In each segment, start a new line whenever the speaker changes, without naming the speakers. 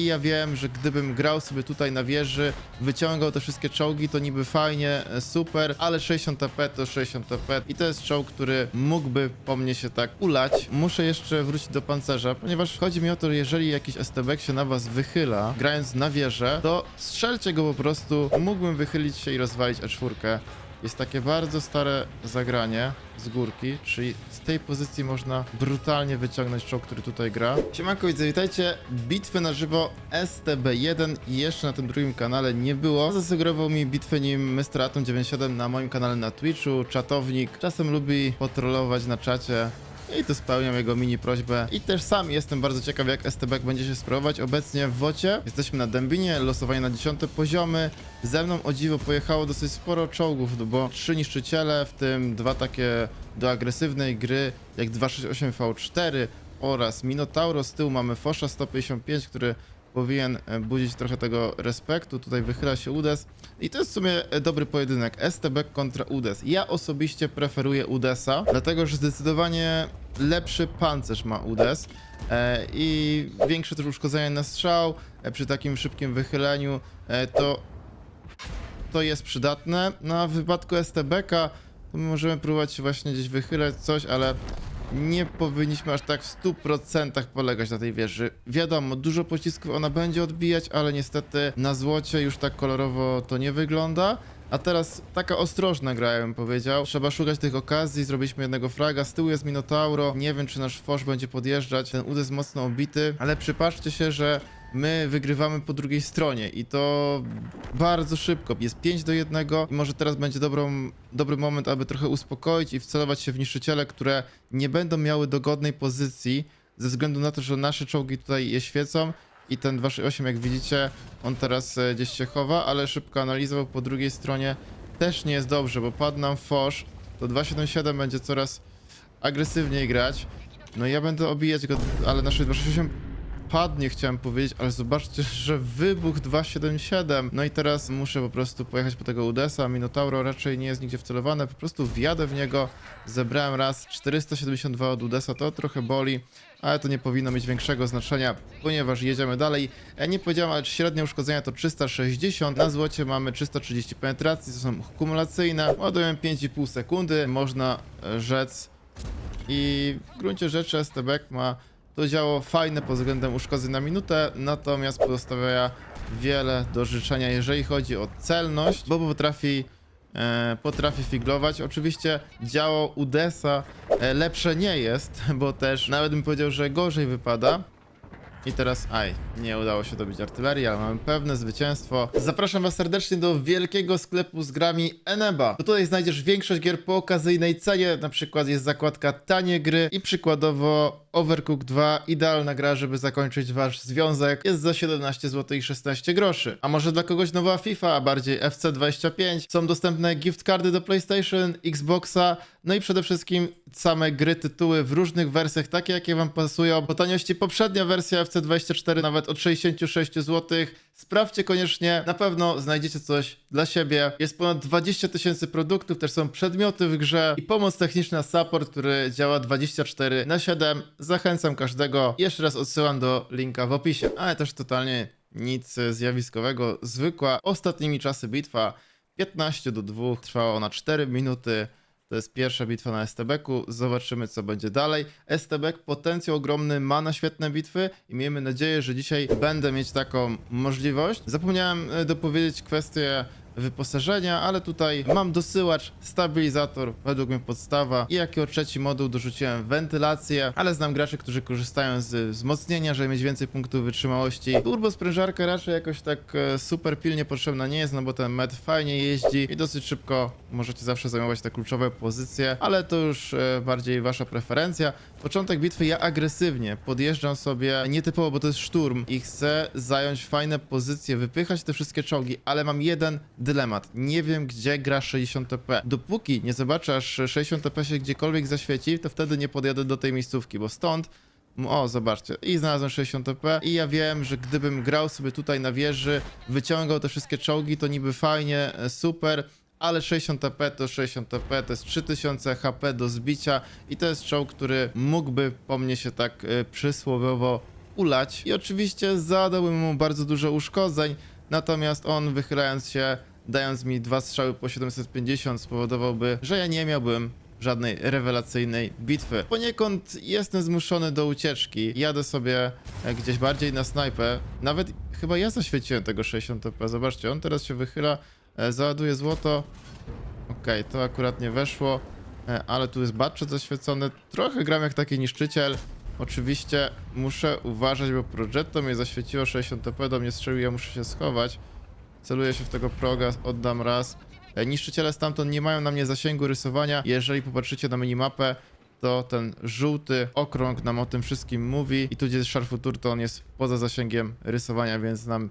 I ja wiem, że gdybym grał sobie tutaj na wieży, wyciągał te wszystkie czołgi, to niby fajnie, e, super, ale 60 TP to 60 TP i to jest czołg, który mógłby po mnie się tak ulać. Muszę jeszcze wrócić do pancerza, ponieważ chodzi mi o to, że jeżeli jakiś STB się na was wychyla, grając na wieżę, to strzelcie go po prostu. Mógłbym wychylić się i rozwalić E4. Jest takie bardzo stare zagranie z górki, czyli z tej pozycji można brutalnie wyciągnąć czołg, który tutaj gra. Siemanko widzę, witajcie. Bitwy na żywo STB1 i jeszcze na tym drugim kanale nie było. Zasugerował mi bitwę nim Mr. Atom 97 na moim kanale na Twitchu, czatownik. Czasem lubi potrolować na czacie. I tu spełniam jego mini prośbę. I też sam jestem bardzo ciekaw, jak STB będzie się sprawować. Obecnie w Wocie jesteśmy na Dębinie, losowanie na 10 poziomy. Ze mną o dziwo pojechało dosyć sporo czołgów, no bo trzy niszczyciele, w tym dwa takie do agresywnej gry, jak 268 V4 oraz Minotauro. Z tyłu mamy Fosza 155, który powinien e, budzić trochę tego respektu. Tutaj wychyla się Udes. I to jest w sumie e, dobry pojedynek. STB kontra Udes. Ja osobiście preferuję Udesa, dlatego że zdecydowanie lepszy pancerz ma Udes e, i większe też uszkodzenie na strzał. E, przy takim szybkim wychyleniu e, to to jest przydatne. No a w wypadku STB-ka to my możemy próbować się właśnie gdzieś wychylać coś, ale nie powinniśmy aż tak w 100% polegać na tej wieży. Wiadomo, dużo pocisków ona będzie odbijać, ale niestety na złocie już tak kolorowo to nie wygląda. A teraz taka ostrożna gra, ja bym powiedział. Trzeba szukać tych okazji, zrobiliśmy jednego fraga, z tyłu jest Minotauro. Nie wiem, czy nasz Fosz będzie podjeżdżać, ten ud jest mocno obity, ale przypatrzcie się, że my wygrywamy po drugiej stronie i to bardzo szybko. Jest 5 do 1 i może teraz będzie dobrą, dobry moment, aby trochę uspokoić i wcelować się w niszczyciele, które nie będą miały dogodnej pozycji ze względu na to, że nasze czołgi tutaj je świecą i ten 268 jak widzicie, on teraz e, gdzieś się chowa, ale szybko analizował po drugiej stronie też nie jest dobrze, bo padł nam Fosz, to 277 będzie coraz agresywniej grać. No i ja będę obijać go, ale nasze 268 padnie, chciałem powiedzieć, ale zobaczcie, że wybuch 277. No i teraz muszę po prostu pojechać po tego Udesa. Minotauro raczej nie jest nigdzie wcelowane, po prostu wjadę w niego. Zebrałem raz 472 od Udesa, to trochę boli, ale to nie powinno mieć większego znaczenia, ponieważ jedziemy dalej. Ja nie powiedziałem, ale średnie uszkodzenia to 360. Na złocie mamy 330 penetracji, to są kumulacyjne. Ładujemy 5,5 sekundy, można e, rzec. I w gruncie rzeczy STB ma to działo fajne pod względem uszkodzeń na minutę, natomiast pozostawia wiele do życzenia, jeżeli chodzi o celność, bo potrafi, e, potrafi figlować. Oczywiście działo Udesa e, lepsze nie jest, bo też nawet bym powiedział, że gorzej wypada. I teraz, aj, nie udało się dobić artylerii, ale mamy pewne zwycięstwo. Zapraszam was serdecznie do wielkiego sklepu z grami Eneba. To tutaj znajdziesz większość gier po okazyjnej cenie, na przykład jest zakładka tanie gry i przykładowo Overcooked 2, idealna gra, żeby zakończyć wasz związek, jest za 17 zł i 16 groszy. A może dla kogoś nowa FIFA, a bardziej FC25, są dostępne gift cardy do PlayStation, Xboxa, no i przede wszystkim same gry, tytuły w różnych wersjach, takie jakie wam pasują. Po taniości poprzednia wersja FC24 nawet od 66 zł. Sprawdźcie koniecznie, na pewno znajdziecie coś dla siebie. Jest ponad 20 tysięcy produktów, też są przedmioty w grze i pomoc techniczna support, który działa 24 na 7. Zachęcam każdego. Jeszcze raz odsyłam do linka w opisie. Ale też totalnie nic zjawiskowego. Zwykła ostatnimi czasy bitwa 15 do 2. Trwała ona 4 minuty. To jest pierwsza bitwa na STB-ku. Zobaczymy, co będzie dalej. STB potencjał ogromny, ma na świetne bitwy i miejmy nadzieję, że dzisiaj będę mieć taką możliwość. Zapomniałem e, dopowiedzieć kwestię wyposażenia, ale tutaj mam dosyłacz, stabilizator, według mnie podstawa i jako trzeci moduł dorzuciłem wentylację, ale znam graczy, którzy korzystają z wzmocnienia, żeby mieć więcej punktów wytrzymałości. Turbo sprężarka raczej jakoś tak e, super pilnie potrzebna nie jest, no bo ten med fajnie jeździ i dosyć szybko możecie zawsze zajmować te kluczowe pozycje, ale to już e, bardziej wasza preferencja. Początek bitwy ja agresywnie podjeżdżam sobie nietypowo, bo to jest szturm i chcę zająć fajne pozycje, wypychać te wszystkie czołgi, ale mam jeden dylemat. Nie wiem, gdzie gra 60 TP. Dopóki nie zobaczę, aż 60 TP się gdziekolwiek zaświeci, to wtedy nie podjadę do tej miejscówki, bo stąd o, zobaczcie. I znalazłem 60 TP. I ja wiem, że gdybym grał sobie tutaj na wieży, wyciągał te wszystkie czołgi, to niby fajnie, super. Ale 60 TP to 60 TP, to jest 3000 HP do zbicia i to jest czołg, który mógłby po mnie się tak e, przysłowiowo ulać i oczywiście zadałbym mu bardzo dużo uszkodzeń, natomiast on wychylając się, dając mi dwa strzały po 750 spowodowałby, że ja nie miałbym żadnej rewelacyjnej bitwy. Poniekąd jestem zmuszony do ucieczki. Jadę sobie e, gdzieś bardziej na snajpę. Nawet chyba ja zaświeciłem tego 60 TP. Zobaczcie, on teraz się wychyla, e, załaduje złoto. Okej, to akurat nie weszło, e, ale tu jest budżet zaświecony. Trochę gram jak taki niszczyciel. Oczywiście muszę uważać, bo Progetto mnie zaświeciło 60 TP, do mnie strzelił, ja muszę się schować. Celuję się w tego proga, oddam raz. E, Niszczyciele stamtąd nie mają na mnie zasięgu rysowania. Jeżeli popatrzycie na minimapę, to ten żółty okrąg nam o tym wszystkim mówi. I tu gdzie jest szarfutur, to on jest poza zasięgiem rysowania, więc nam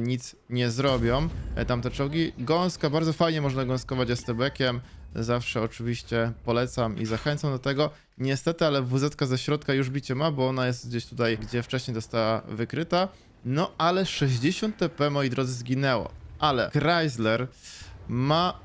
nic nie zrobią. E, tamte czołgi. Gąska, bardzo fajnie można gąskować STB-kiem. Zawsze oczywiście polecam i zachęcam do tego. Niestety, ale WZ ze środka już bicie ma, bo ona jest gdzieś tutaj, gdzie wcześniej została wykryta. No ale 60 TP, moi drodzy, zginęło. Ale Chrysler ma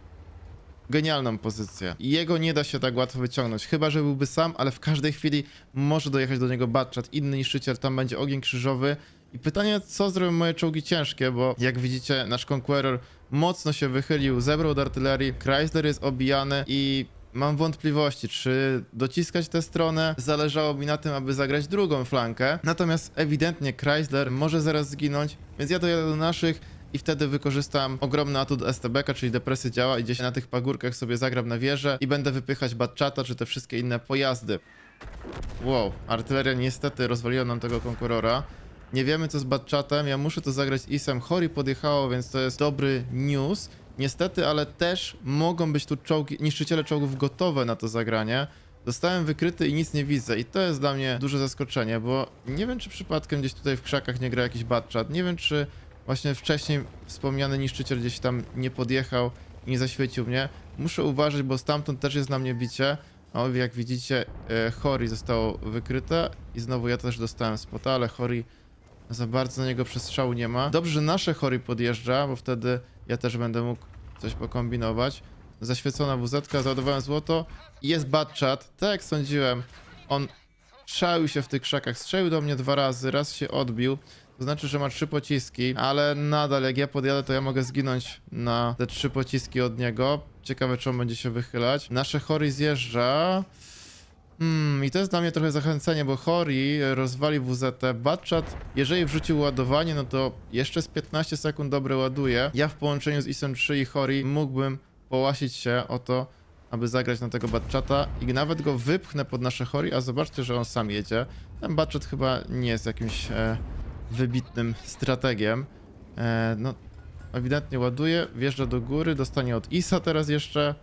genialną pozycję. Jego nie da się tak łatwo wyciągnąć, chyba że byłby sam, ale w każdej chwili może dojechać do niego Batchat, inny niszczyciel, tam będzie ogień krzyżowy. I pytanie, co zrobią moje czołgi ciężkie, bo jak widzicie, nasz Conqueror mocno się wychylił, zebrał od artylerii, Chrysler jest obijany i mam wątpliwości, czy dociskać tę stronę. Zależało mi na tym, aby zagrać drugą flankę. Natomiast ewidentnie Chrysler może zaraz zginąć, więc ja dojadę do naszych i wtedy wykorzystam ogromny atut STB-ka, czyli depresy działa i gdzieś na tych pagórkach sobie zagram na wieżę i będę wypychać Batchata, czy te wszystkie inne pojazdy. Wow, artyleria niestety rozwaliła nam tego konkurora. Nie wiemy co z Batchatem, ja muszę to zagrać Isem. Hori podjechało, więc to jest dobry news. Niestety, ale też mogą być tu czołgi, niszczyciele czołgów gotowe na to zagranie. Zostałem wykryty i nic nie widzę i to jest dla mnie duże zaskoczenie, bo nie wiem czy przypadkiem gdzieś tutaj w krzakach nie gra jakiś Batchat, nie wiem czy właśnie wcześniej wspomniany niszczyciel gdzieś tam nie podjechał i nie zaświecił mnie. Muszę uważać, bo stamtąd też jest na mnie bicie. A jak widzicie, e, Hori zostało wykryte i znowu ja też dostałem spota, ale Hori za bardzo na niego przestrzału nie ma. Dobrze, że nasze Hori podjeżdża, bo wtedy ja też będę mógł coś pokombinować. Zaświecona WZ, załadowałem złoto i jest Batchat. Tak jak sądziłem, on szaił się w tych krzakach, strzelił do mnie dwa razy, raz się odbił. To znaczy, że ma trzy pociski, ale nadal jak ja podjadę, to ja mogę zginąć na te trzy pociski od niego. Ciekawe, czy on będzie się wychylać. Nasze Hori zjeżdża. Hmm, i to jest dla mnie trochę zachęcenie, bo Hori rozwali WZ. Batchat, jeżeli wrzucił ładowanie, no to jeszcze z 15 sekund dobre ładuje. Ja w połączeniu z ISem 3 i Hori mógłbym połasić się o to, aby zagrać na tego Batchata i nawet go wypchnę pod nasze Hori, a zobaczcie, że on sam jedzie. Ten Batchat chyba nie jest jakimś e, wybitnym strategiem. E, no, ewidentnie ładuje, wjeżdża do góry, dostanie od Isa teraz jeszcze.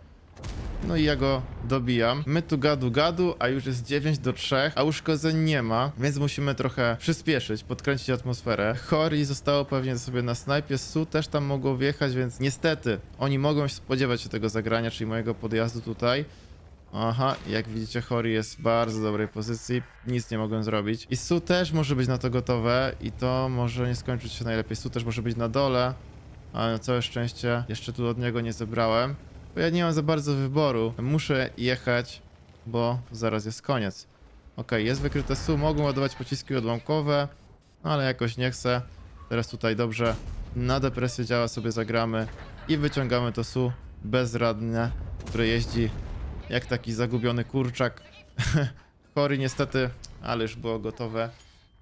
No i ja go dobijam. My tu gadu gadu, a już jest 9 do 3, a uszkodzeń nie ma, więc musimy trochę przyspieszyć, podkręcić atmosferę. Hori zostało pewnie sobie na snajpie, Su też tam mogło wjechać, więc niestety oni mogą się spodziewać się tego zagrania, czyli mojego podjazdu tutaj. Aha, jak widzicie, Hori jest w bardzo dobrej pozycji, nic nie mogłem zrobić. I Su też może być na to gotowe i to może nie skończyć się najlepiej. Su też może być na dole, ale na całe szczęście jeszcze tu od niego nie zebrałem. Bo ja nie mam za bardzo wyboru. Muszę jechać, bo zaraz jest koniec. Okej, jest wykryte SU, mogą ładować pociski odłamkowe, no ale jakoś nie chcę. Teraz tutaj dobrze na depresję działa, sobie zagramy i wyciągamy to SU bezradne, które jeździ jak taki zagubiony kurczak. Chory niestety, ale już było gotowe.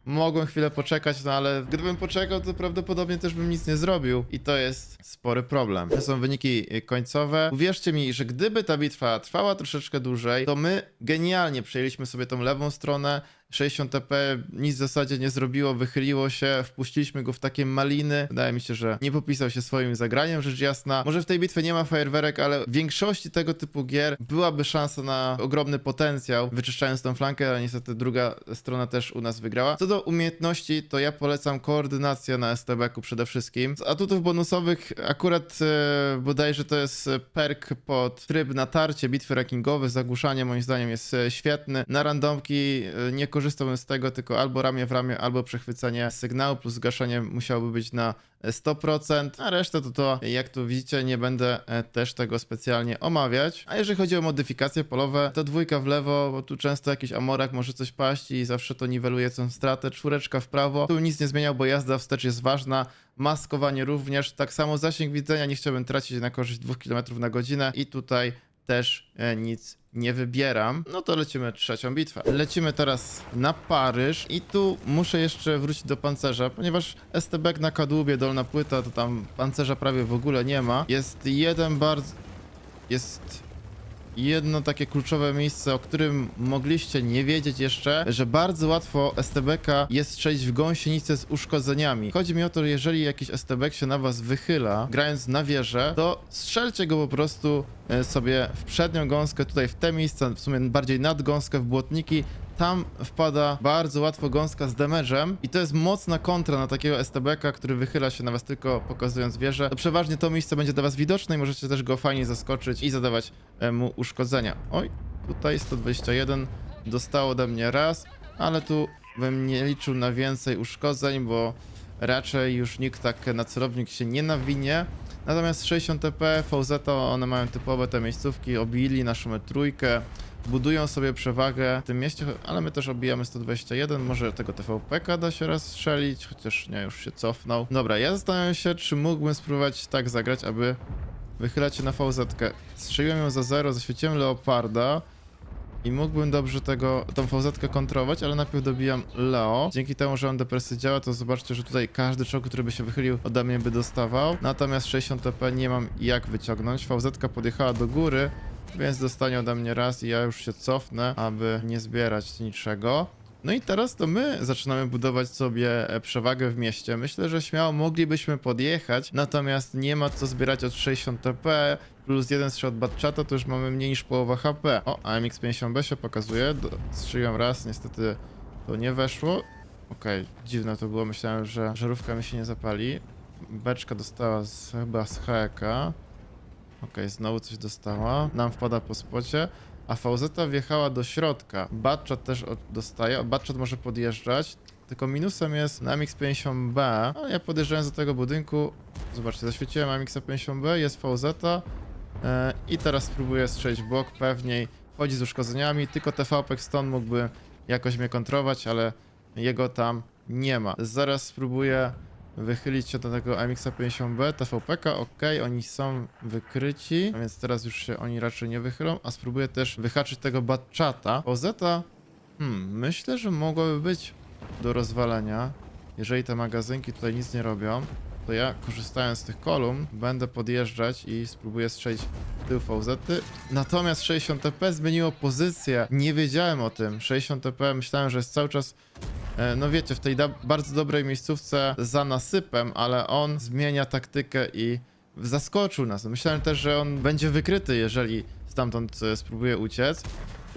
Mogłem chwilę poczekać, no ale gdybym poczekał, to prawdopodobnie też bym nic nie zrobił. I to jest spory problem. To są wyniki końcowe. Uwierzcie mi, że gdyby ta bitwa trwała troszeczkę dłużej, to my genialnie przejęliśmy sobie tą lewą stronę. 60 TP nic w zasadzie nie zrobiło, wychyliło się, wpuściliśmy go w takie maliny. Wydaje mi się, że nie popisał się swoim zagraniem, rzecz jasna. Może w tej bitwie nie ma fajerwerek, ale w większości tego typu gier byłaby szansa na ogromny potencjał, wyczyszczając tą flankę, ale niestety druga strona też u nas wygrała. Co do umiejętności, to ja polecam koordynację na STB-ku przede wszystkim. Z atutów bonusowych akurat e, bodajże to jest perk pod tryb natarcie, bitwy rankingowe, zagłuszanie moim zdaniem jest e, świetny. Na randomki e, nie korzystałbym z tego, tylko albo ramię w ramię, albo przechwycenie sygnału, plus zgaszenie musiałoby być na 100%, a resztę to to, jak tu widzicie, nie będę e, też tego specjalnie omawiać. A jeżeli chodzi o modyfikacje polowe, to dwójka w lewo, bo tu często jakiś amorak może coś paść i zawsze to niweluje tą stratę, czwóreczka w prawo, tu nic nie zmieniał, bo jazda wstecz jest ważna, maskowanie również, tak samo zasięg widzenia nie chciałbym tracić na korzyść 2 km na godzinę. I tutaj też e, nic nie wybieram. No to lecimy trzecią bitwę. Lecimy teraz na Paryż i tu muszę jeszcze wrócić do pancerza, ponieważ STB na kadłubie, dolna płyta, to tam pancerza prawie w ogóle nie ma. Jest jeden bardzo... Jest jedno takie kluczowe miejsce, o którym mogliście nie wiedzieć jeszcze, że bardzo łatwo STB-ka jest strzelić w gąsienicę z uszkodzeniami. Chodzi mi o to, że jeżeli jakiś STB się na was wychyla, grając na wieżę, to strzelcie go po prostu e, sobie w przednią gąskę, tutaj w te miejsca, w sumie bardziej nad gąskę, w błotniki, tam wpada bardzo łatwo gąska z damage'em i to jest mocna kontra na takiego STB-ka, który wychyla się na was tylko pokazując wieżę. To przeważnie to miejsce będzie dla was widoczne i możecie też go fajnie zaskoczyć i zadawać e, mu uszkodzenia. Oj, tutaj 121 dostało ode mnie raz, ale tu bym nie liczył na więcej uszkodzeń, bo raczej już nikt tak na celownik się nie nawinie. Natomiast 60 TP, VZ, one mają typowe te miejscówki, obili naszą trójkę, budują sobie przewagę w tym mieście, ale my też obijamy 121, może tego TVP-ka da się raz strzelić, chociaż nie, już się cofnął. Dobra, ja zastanawiam się, czy mógłbym spróbować tak zagrać, aby wychylać się na VZ. -kę. Strzeliłem ją za 0, zaświeciłem Leoparda i mógłbym dobrze tego, tą VZ kontrolować, ale najpierw dobijam Leo. Dzięki temu, że on depresy działa, to zobaczcie, że tutaj każdy czołg, który by się wychylił ode mnie by dostawał. Natomiast 60 TP nie mam jak wyciągnąć. VZ podjechała do góry, więc dostanie ode mnie raz i ja już się cofnę, aby nie zbierać niczego. No i teraz to my zaczynamy budować sobie e, przewagę w mieście. Myślę, że śmiało moglibyśmy podjechać, natomiast nie ma co zbierać od 60 TP, plus jeden strzał od Batchata, to już mamy mniej niż połowa HP. O, AMX 50B się pokazuje, strzeliłem raz, niestety to nie weszło. Okej, dziwne to było, myślałem, że żarówka mi się nie zapali. Beczka dostała z, chyba z HEK. Okej, znowu coś dostała. Nam wpada po spocie. A VZ wjechała do środka. Batchat też od, dostaje. Batchat może podjeżdżać. Tylko minusem jest na MX-50B. Ale ja podjeżdżając do tego budynku. Zobaczcie, zaświeciłem MX-50B, jest VZ. E, I teraz spróbuję strzelić w bok pewniej. Chodzi z uszkodzeniami. Tylko TVP stąd mógłby jakoś mnie kontrować, ale jego tam nie ma. Zaraz spróbuję wychylić się do tego MX-50B, TVP-ka, ok, oni są wykryci, więc teraz już się oni raczej nie wychylą, a spróbuję też wyhaczyć tego Batchata. OZ, hmm, myślę, że mogłoby być do rozwalenia, jeżeli te magazynki tutaj nic nie robią, to ja korzystając z tych kolumn będę podjeżdżać i spróbuję strzelić tył VZ. Natomiast 60 TP zmieniło pozycję, nie wiedziałem o tym. 60 TP myślałem, że jest cały czas E, No wiecie, w tej bardzo dobrej miejscówce za nasypem, ale on zmienia taktykę i zaskoczył nas. Myślałem też, że on będzie wykryty, jeżeli stamtąd e, spróbuje uciec.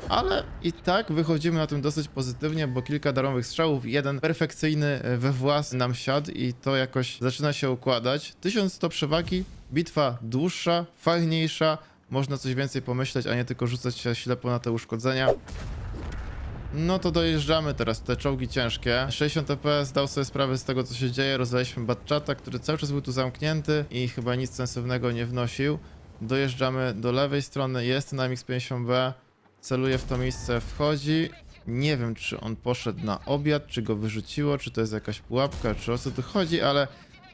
Ale i tak wychodzimy na tym dosyć pozytywnie, bo kilka darmowych strzałów, jeden perfekcyjny e, we włas nam siadł i to jakoś zaczyna się układać. 1100 przewagi, bitwa dłuższa, fajniejsza, można coś więcej pomyśleć, a nie tylko rzucać się ślepo na te uszkodzenia. No to dojeżdżamy teraz, te czołgi ciężkie. 60 TP zdał sobie sprawę z tego, co się dzieje. Rozwaliśmy Batchata, który cały czas był tu zamknięty i chyba nic sensownego nie wnosił. Dojeżdżamy do lewej strony, jest na MX-50B. Celuje w to miejsce, wchodzi. Nie wiem, czy on poszedł na obiad, czy go wyrzuciło, czy to jest jakaś pułapka, czy o co tu chodzi, ale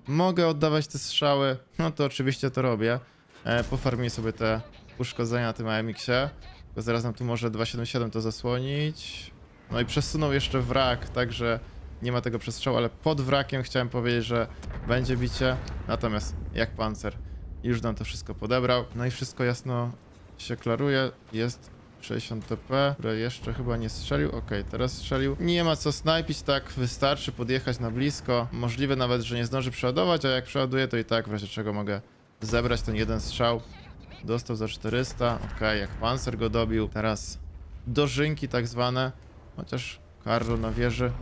mogę oddawać te strzały. No to oczywiście to robię. E, pofarmię sobie te uszkodzenia na tym AMX-ie. Tylko zaraz nam tu może 277 to zasłonić. No i przesunął jeszcze wrak, także nie ma tego przestrzału, ale pod wrakiem chciałem powiedzieć, że będzie bicie. Natomiast jak pancer już nam to wszystko podebrał. No i wszystko jasno się klaruje. Jest 60 TP, które jeszcze chyba nie strzelił. Okej, teraz strzelił. Nie ma co snajpić, tak wystarczy podjechać na blisko. Możliwe nawet, że nie zdąży przeładować, a jak przeładuje, to i tak w razie czego mogę zebrać ten jeden strzał. Dostał za 400, okej, jak pancer go dobił. Teraz dożynki tak zwane, chociaż Karlo na wieży.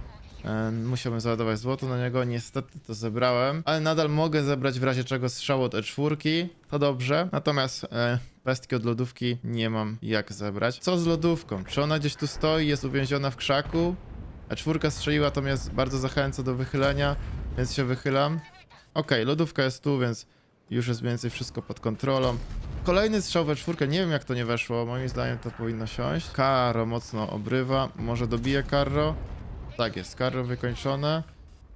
E, musiałbym załadować złoto na niego, niestety to zebrałem, ale nadal mogę zebrać w razie czego strzał od E4, to dobrze. Natomiast e, pestki od lodówki nie mam jak zebrać. Co z lodówką? Czy ona gdzieś tu stoi, jest uwięziona w krzaku? E4 strzeliła, to mnie bardzo zachęca do wychylenia, więc się wychylam. Okej, lodówka jest tu, więc już jest mniej więcej wszystko pod kontrolą. Kolejny strzał we czwórkę, nie wiem jak to nie weszło, moim zdaniem to powinno siąść. Karo mocno obrywa, może dobije Karro. Tak jest, Karro wykończone.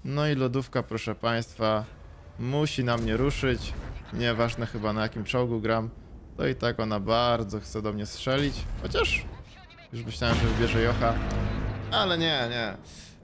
No i lodówka, proszę państwa, musi na mnie ruszyć. Nieważne chyba na jakim czołgu gram. To i tak ona bardzo chce do mnie strzelić. Chociaż już myślałem, że wybierze Jocha. Ale nie, nie.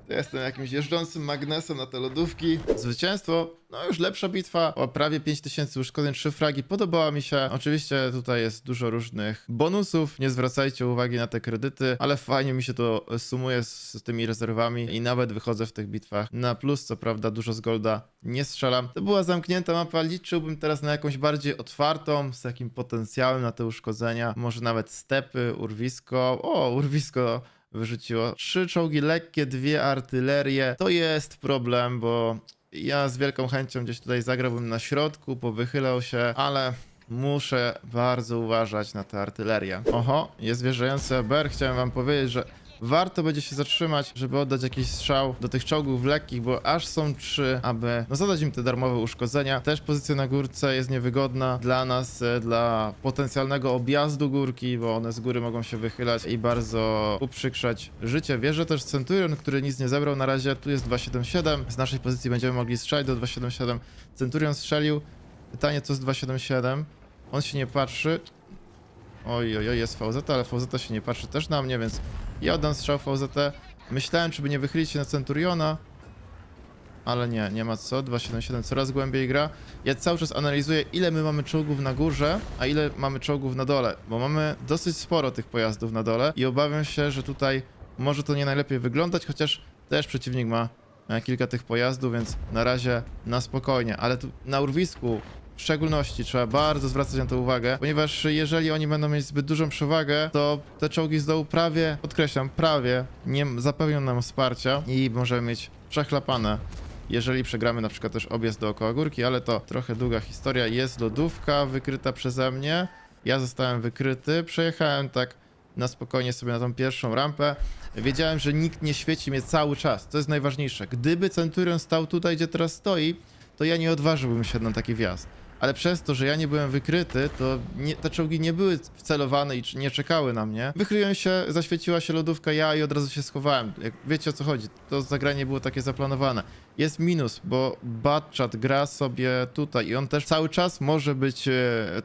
To jestem jakimś jeżdżącym magnesem na te lodówki. Zwycięstwo, no już lepsza bitwa, o prawie 5000 uszkodzeń, 3 fragi, podobała mi się. Oczywiście tutaj jest dużo różnych bonusów, nie zwracajcie uwagi na te kredyty, ale fajnie mi się to sumuje z, z tymi rezerwami i nawet wychodzę w tych bitwach. Na plus, co prawda dużo z golda nie strzelam. To była zamknięta mapa, liczyłbym teraz na jakąś bardziej otwartą, z takim potencjałem na te uszkodzenia, może nawet stepy, urwisko, o urwisko wyrzuciło. Trzy czołgi lekkie, dwie artylerie. To jest problem, bo ja z wielką chęcią gdzieś tutaj zagrałbym na środku, powychylał się, ale muszę bardzo uważać na tę artylerię. Oho, jest wjeżdżający EBR. Chciałem wam powiedzieć, że warto będzie się zatrzymać, żeby oddać jakiś strzał do tych czołgów lekkich, bo aż są trzy, aby no, zadać im te darmowe uszkodzenia. Też pozycja na górce jest niewygodna dla nas, e, dla potencjalnego objazdu górki, bo one z góry mogą się wychylać i bardzo uprzykrzać życie. Wierzę też Centurion, który nic nie zebrał na razie. Tu jest 277. Z naszej pozycji będziemy mogli strzelać do 277. Centurion strzelił. Pytanie, co z 277? On się nie patrzy. Oj, oj, oj, jest VZ, ale VZ się nie patrzy też na mnie, więc ja oddam strzał VZ. Myślałem, czy by nie wychylić się na Centuriona, ale nie, nie ma co. 277 coraz głębiej gra. Ja cały czas analizuję, ile my mamy czołgów na górze, a ile mamy czołgów na dole, bo mamy dosyć sporo tych pojazdów na dole i obawiam się, że tutaj może to nie najlepiej wyglądać, chociaż też przeciwnik ma e, kilka tych pojazdów, więc na razie na spokojnie, ale tu na urwisku w szczególności trzeba bardzo zwracać na to uwagę, ponieważ jeżeli oni będą mieć zbyt dużą przewagę, to te czołgi z dołu prawie, podkreślam, prawie nie zapewnią nam wsparcia i możemy mieć przechlapane. Jeżeli przegramy na przykład też objazd dookoła górki, ale to trochę długa historia. Jest lodówka wykryta przeze mnie. Ja zostałem wykryty. Przejechałem tak na spokojnie sobie na tą pierwszą rampę. Wiedziałem, że nikt nie świeci mnie cały czas. To jest najważniejsze. Gdyby Centurion stał tutaj, gdzie teraz stoi, to ja nie odważyłbym się na taki wjazd. Ale przez to, że ja nie byłem wykryty, to nie, te czołgi nie były wcelowane i nie czekały na mnie. Wychyliłem się, zaświeciła się lodówka ja i od razu się schowałem. Jak wiecie o co chodzi, to zagranie było takie zaplanowane. Jest minus, bo Batchat gra sobie tutaj i on też cały czas może być e,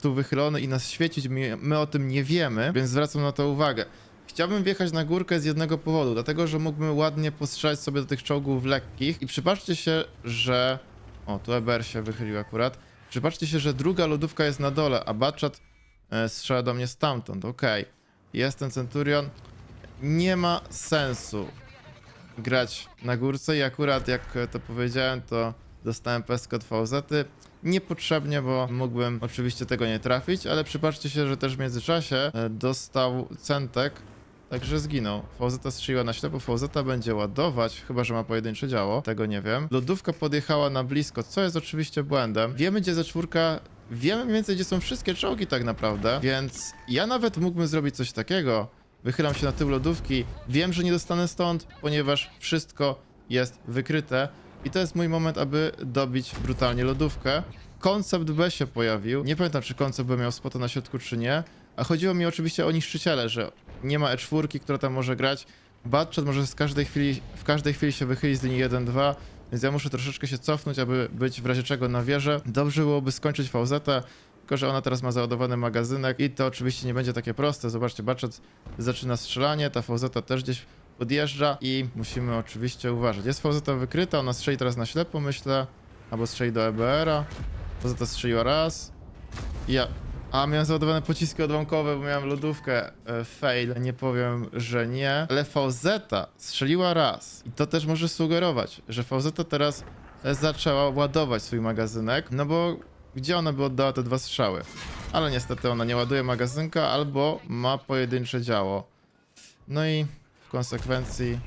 tu wychylony i nas świecić, my, my o tym nie wiemy, więc zwracam na to uwagę. Chciałbym wjechać na górkę z jednego powodu, dlatego że mógłbym ładnie postrzelać sobie do tych czołgów lekkich i przypatrzcie się, że... O, tu EBR się wychylił akurat. Przypatrzcie się, że druga lodówka jest na dole, a Batchat e, strzela do mnie stamtąd. Okej, jest ten Centurion. Nie ma sensu grać na górce i akurat jak to powiedziałem, to dostałem peskę od VZ. Niepotrzebnie, bo mógłbym oczywiście tego nie trafić, ale przypatrzcie się, że też w międzyczasie e, dostał centek, także zginął. VZ strzeliła na ślepo, VZ będzie ładować, chyba że ma pojedyncze działo, tego nie wiem. Lodówka podjechała na blisko, co jest oczywiście błędem. Wiemy, gdzie ze czwórka Wiemy mniej więcej, gdzie są wszystkie czołgi tak naprawdę, więc ja nawet mógłbym zrobić coś takiego. Wychylam się na tył lodówki. Wiem, że nie dostanę stąd, ponieważ wszystko jest wykryte. I to jest mój moment, aby dobić brutalnie lodówkę. Koncept B się pojawił. Nie pamiętam, czy koncept B miał spota na środku, czy nie. A chodziło mi oczywiście o niszczyciele, że nie ma E4, która tam może grać. Batchat może z każdej chwili, w każdej chwili się wychylić z linii 1-2, więc ja muszę troszeczkę się cofnąć, aby być w razie czego na wieżę. Dobrze byłoby skończyć VZ, tylko że ona teraz ma załadowany magazynek i to oczywiście nie będzie takie proste. Zobaczcie, Batchat zaczyna strzelanie, ta VZ też gdzieś podjeżdża i musimy oczywiście uważać. Jest VZ wykryta, ona strzeli teraz na ślepo, myślę, albo strzeli do EBR-a. VZ strzeliła raz. Ja... A, miałem załadowane pociski odłamkowe, bo miałem lodówkę. E, fail, nie powiem, że nie. Ale VZ strzeliła raz. I to też może sugerować, że VZ teraz zaczęła ładować swój magazynek, no bo gdzie ona by oddała te dwa strzały? Ale niestety ona nie ładuje magazynka albo ma pojedyncze działo. No i w konsekwencji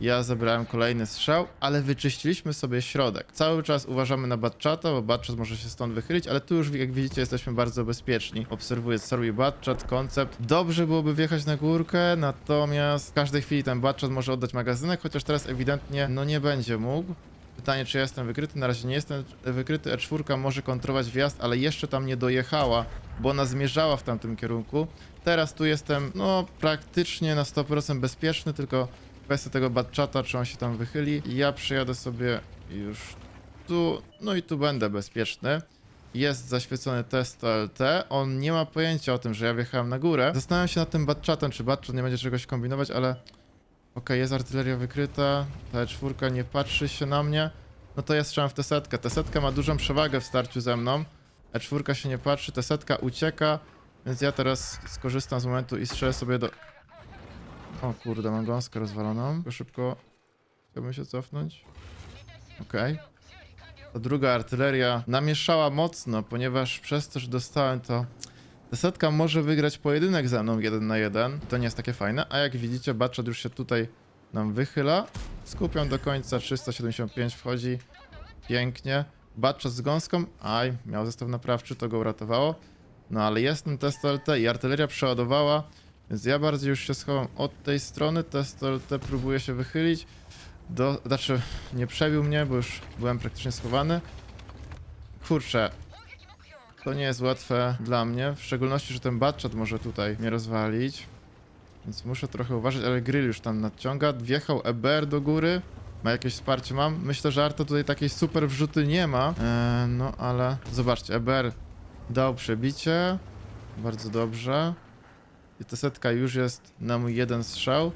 Ja zebrałem kolejny strzał, ale wyczyściliśmy sobie środek. Cały czas uważamy na Batchata, bo Batchat może się stąd wychylić, ale tu już jak widzicie jesteśmy bardzo bezpieczni. Obserwuję co robi Batchat, koncept. Dobrze byłoby wjechać na górkę, natomiast w każdej chwili ten Batchat może oddać magazynek, chociaż teraz ewidentnie no nie będzie mógł. Pytanie, czy ja jestem wykryty? Na razie nie jestem wykryty. E4 może kontrolować wjazd, ale jeszcze tam nie dojechała, bo ona zmierzała w tamtym kierunku. Teraz tu jestem, no, praktycznie na 100% bezpieczny, tylko kwestia tego batchata, czy on się tam wychyli. Ja przyjadę sobie już tu, no i tu będę bezpieczny. Jest zaświecony test LT. On nie ma pojęcia o tym, że ja wjechałem na górę. Zastanawiam się nad tym batchatem, czy batchat nie będzie czegoś kombinować, ale Okej, jest artyleria wykryta, ta czwórka nie patrzy się na mnie. No to ja strzelam w tę setkę. Ta setka ma dużą przewagę w starciu ze mną. E4 się nie patrzy, ta setka ucieka, więc ja teraz skorzystam z momentu i strzelę sobie do... O kurde, mam gąskę rozwaloną. Szybko, szybko. Chciałbym się cofnąć. Okej. Ta druga artyleria namieszała mocno, ponieważ przez to, że dostałem to... Ta setka może wygrać pojedynek ze mną jeden na jeden. To nie jest takie fajne. A jak widzicie, Batchat już się tutaj nam wychyla. Skupiam do końca, 375 wchodzi. Pięknie. Batchat z gąską. Aj, miał zestaw naprawczy, to go uratowało. No ale jest ten test LT i artyleria przeładowała. Więc ja bardziej już się schowam od tej strony. Test LT próbuje się wychylić. Do, znaczy, nie przebił mnie, bo już byłem praktycznie schowany. Kurczę, to nie jest łatwe dla mnie, w szczególności, że ten batchat może tutaj mnie rozwalić. Więc muszę trochę uważać, ale grill już tam nadciąga. Wjechał EBR do góry. Ma jakieś wsparcie mam. Myślę, że Arto tutaj takiej super wrzuty nie ma. Eee, no ale zobaczcie, EBR dał przebicie. Bardzo dobrze. I ta setka już jest na mój jeden strzał.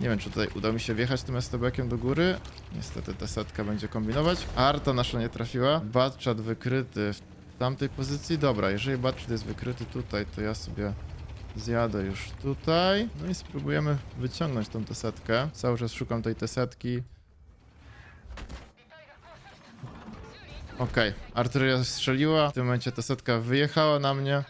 Nie wiem, czy tutaj uda mi się wjechać tym STB-kiem do góry. Niestety ta setka będzie kombinować. Arta nasza nie trafiła. Batchat wykryty w tamtej pozycji. Dobra, jeżeli Batchat jest wykryty tutaj, to ja sobie zjadę już tutaj. No i spróbujemy wyciągnąć tą tesetkę. Cały czas szukam tej tesetki. Okej, artyleria strzeliła. W tym momencie tesetka wyjechała na mnie.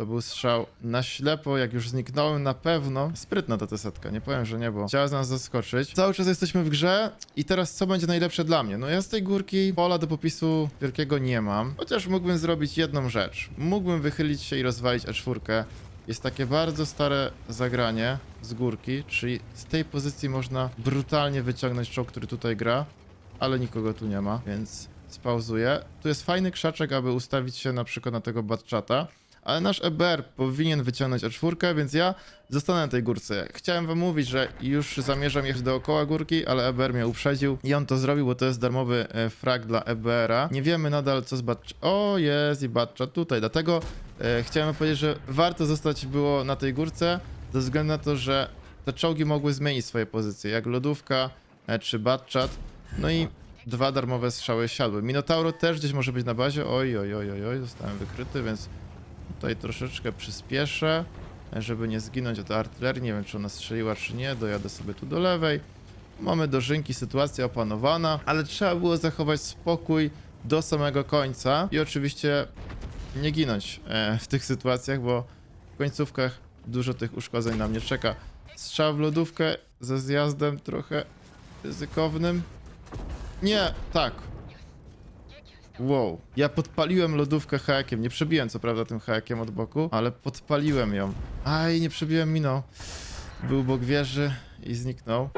To był strzał na ślepo, jak już zniknąłem na pewno. Sprytna ta tesetka, nie powiem, że nie, bo chciała z nas zaskoczyć. Cały czas jesteśmy w grze i teraz co będzie najlepsze dla mnie? No ja z tej górki pola do popisu wielkiego nie mam, chociaż mógłbym zrobić jedną rzecz. Mógłbym wychylić się i rozwalić E4. Jest takie bardzo stare zagranie z górki, czyli z tej pozycji można brutalnie wyciągnąć czołg, który tutaj gra, ale nikogo tu nie ma, więc spauzuję. Tu jest fajny krzaczek, aby ustawić się na przykład na tego batchata. Ale nasz EBR powinien wyciągnąć E4, więc ja zostanę na tej górce. Chciałem wam mówić, że już zamierzam jechać dookoła górki, ale EBR mnie uprzedził i on to zrobił, bo to jest darmowy e, frag dla EBR-a. Nie wiemy nadal co z Batchat. O, jest i Batchat tutaj, dlatego e, chciałem powiedzieć, że warto zostać było na tej górce, ze względu na to, że te czołgi mogły zmienić swoje pozycje, jak lodówka e, czy Batchat. No i dwa darmowe strzały siadły. Minotauro też gdzieś może być na bazie. Oj, oj, oj, oj, oj, zostałem wykryty, więc Tutaj troszeczkę przyspieszę, żeby nie zginąć od artylerii. Nie wiem, czy ona strzeliła, czy nie. Dojadę sobie tu do lewej. Mamy dożynki, sytuacja opanowana, ale trzeba było zachować spokój do samego końca i oczywiście nie ginąć e, w tych sytuacjach, bo w końcówkach dużo tych uszkodzeń na mnie czeka. Strzał w lodówkę ze zjazdem trochę ryzykownym. Nie, tak, Wow. Ja podpaliłem lodówkę hakiem. Nie przebiłem co prawda tym hakiem od boku, ale podpaliłem ją. Aj, nie przebiłem miną. Był bok wieży i zniknął.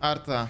Arta.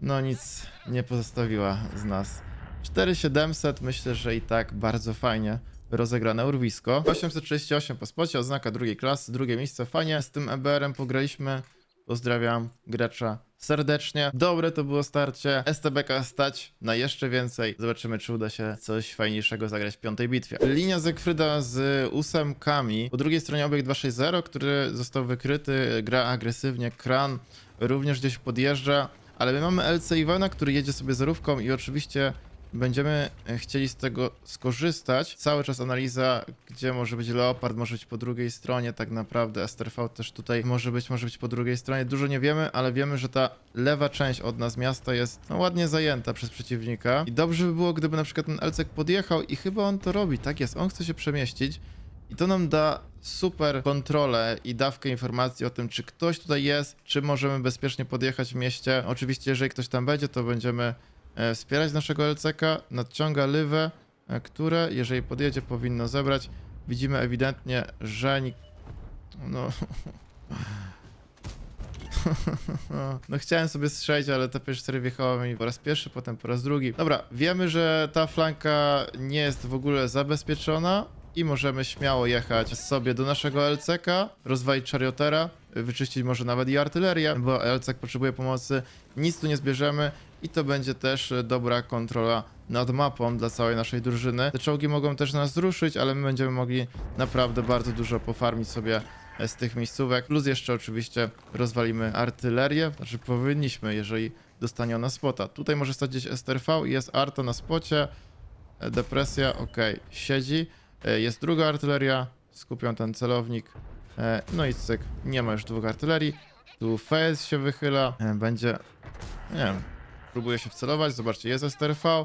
No nic nie pozostawiła z nas. 4700 myślę, że i tak bardzo fajnie rozegrane urwisko. 838 po spocie, oznaka drugiej klasy, drugie miejsce, fajnie. Z tym EBR-em pograliśmy. Pozdrawiam gracza serdecznie. Dobre to było starcie. STBK stać na jeszcze więcej. Zobaczymy, czy uda się coś fajniejszego zagrać w piątej bitwie. Linia Zekfryda z ósemkami. Po drugiej stronie obiekt 260, który został wykryty, gra agresywnie. Kran również gdzieś podjeżdża. Ale my mamy LC Iwana, który jedzie sobie zerówką i oczywiście będziemy e, chcieli z tego skorzystać. Cały czas analiza, gdzie może być Leopard, może być po drugiej stronie tak naprawdę. STRV też tutaj może być, może być po drugiej stronie. Dużo nie wiemy, ale wiemy, że ta lewa część od nas miasta jest no, ładnie zajęta przez przeciwnika. I dobrze by było, gdyby na przykład ten Elcek podjechał i chyba on to robi. Tak jest, on chce się przemieścić. I to nam da super kontrolę i dawkę informacji o tym, czy ktoś tutaj jest, czy możemy bezpiecznie podjechać w mieście. Oczywiście, jeżeli ktoś tam będzie, to będziemy wspierać naszego LCK. Nadciąga lywę, e, które, jeżeli podjedzie, powinno zebrać. Widzimy ewidentnie, że nikt... No... No chciałem sobie strzelić, ale ta PS4 wjechała mi po raz pierwszy, potem po raz drugi. Dobra, wiemy, że ta flanka nie jest w ogóle zabezpieczona i możemy śmiało jechać sobie do naszego LCK, rozwalić chariotera, wyczyścić może nawet i artylerię, bo LCK potrzebuje pomocy, nic tu nie zbierzemy i to będzie też dobra kontrola nad mapą dla całej naszej drużyny. Te czołgi mogą też nas ruszyć, ale my będziemy mogli naprawdę bardzo dużo pofarmić sobie z tych miejscówek. Plus jeszcze oczywiście rozwalimy artylerię, znaczy powinniśmy, jeżeli dostanie ona spota. Tutaj może stać gdzieś STRV i jest arta na spocie. E, Depresja, ok, siedzi. E, Jest druga artyleria, skupią ten celownik. E, No i cyk, nie ma już dwóch artylerii. Tu FS się wychyla, e, będzie, nie wiem, próbuje się wcelować, zobaczcie, jest STRV,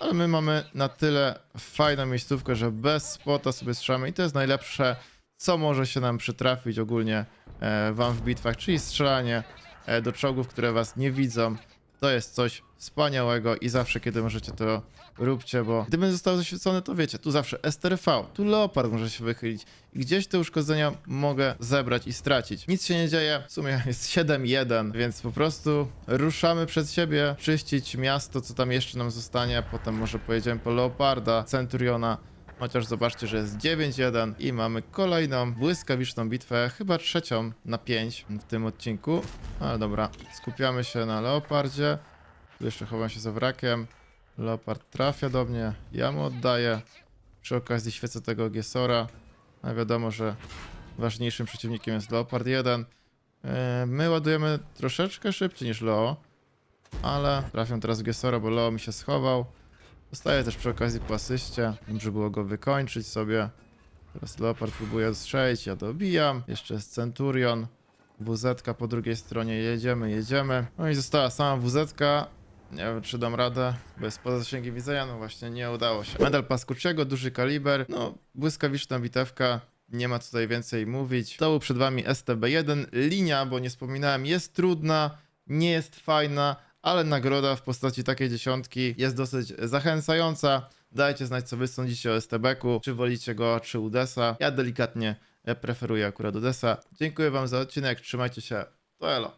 ale my mamy na tyle fajną miejscówkę, że bez spota sobie strzelamy i to jest najlepsze, co może się nam przytrafić ogólnie e, wam w bitwach, czyli strzelanie e, do czołgów, które was nie widzą. To jest coś wspaniałego i zawsze, kiedy możecie to róbcie, bo gdybym został zaświecony, to wiecie, tu zawsze STRV, tu Leopard może się wychylić i gdzieś te uszkodzenia mogę zebrać i stracić. Nic się nie dzieje, w sumie jest 7-1, więc po prostu ruszamy przed siebie, czyścić miasto, co tam jeszcze nam zostanie, potem może pojedziemy po Leoparda, Centuriona, Chociaż zobaczcie, że jest 9-1 i mamy kolejną błyskawiczną bitwę, chyba trzecią na 5 w tym odcinku. Ale dobra, skupiamy się na Leopardzie. Tu jeszcze chowam się za wrakiem. Leopard trafia do mnie, ja mu oddaję. Przy okazji świecę tego Giesora. A wiadomo, że ważniejszym przeciwnikiem jest Leopard 1. E, My ładujemy troszeczkę szybciej niż Leo, ale trafiam teraz w Giesora, bo Leo mi się schował. Dostaję też przy okazji po asyście. Dobrze było go wykończyć sobie. Teraz Leopard próbuje strzelić, ja dobijam. Jeszcze jest Centurion. WZ po drugiej stronie, jedziemy, jedziemy. No i została sama WZ. Nie wiem, czy dam radę, bo jest poza zasięgiem widzenia, no właśnie nie udało się. Medal Paskuczego, duży kaliber, no błyskawiczna bitewka, nie ma tutaj więcej mówić. Był przed wami STB1. Linia, bo nie wspominałem, jest trudna, nie jest fajna, ale nagroda w postaci takiej dziesiątki jest dosyć zachęcająca. Dajcie znać, co wy sądzicie o STB-ku, czy wolicie go, czy Udesa. Ja delikatnie preferuję akurat Udesa. Dziękuję wam za odcinek, trzymajcie się, to elo.